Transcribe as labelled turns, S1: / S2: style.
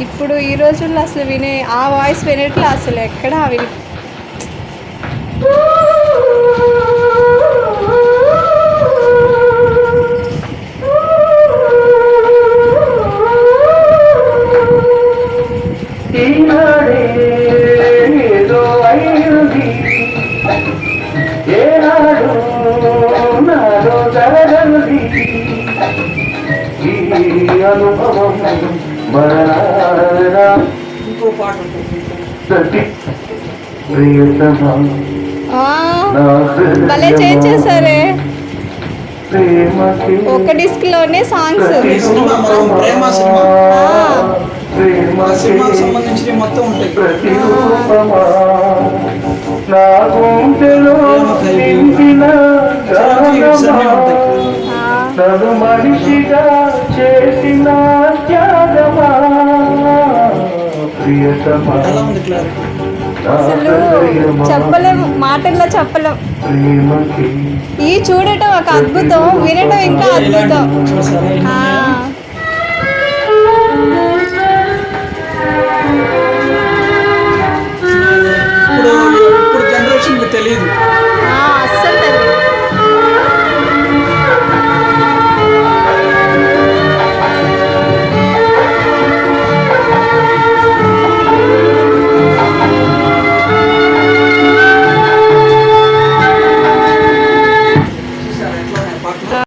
S1: ఇప్పుడు ఈ రోజుల్లో అసలు వినే ఆ వాయిస్ వినట్లు అసలు ఎక్కడ విని
S2: అనుభవం మరణారా
S1: భలే ఒక డిస్క్లోనే సాంగ్స్
S3: సంబంధించినవి మొత్తం ఉంటాయి.
S2: నన్ను మనిషిగా చేసిన
S1: అసలు చెప్పలేము మాటల్లో చెప్పలేం ఈ చూడటం ఒక అద్భుతం వినటం ఇంకా అద్భుతం. తెలియదు.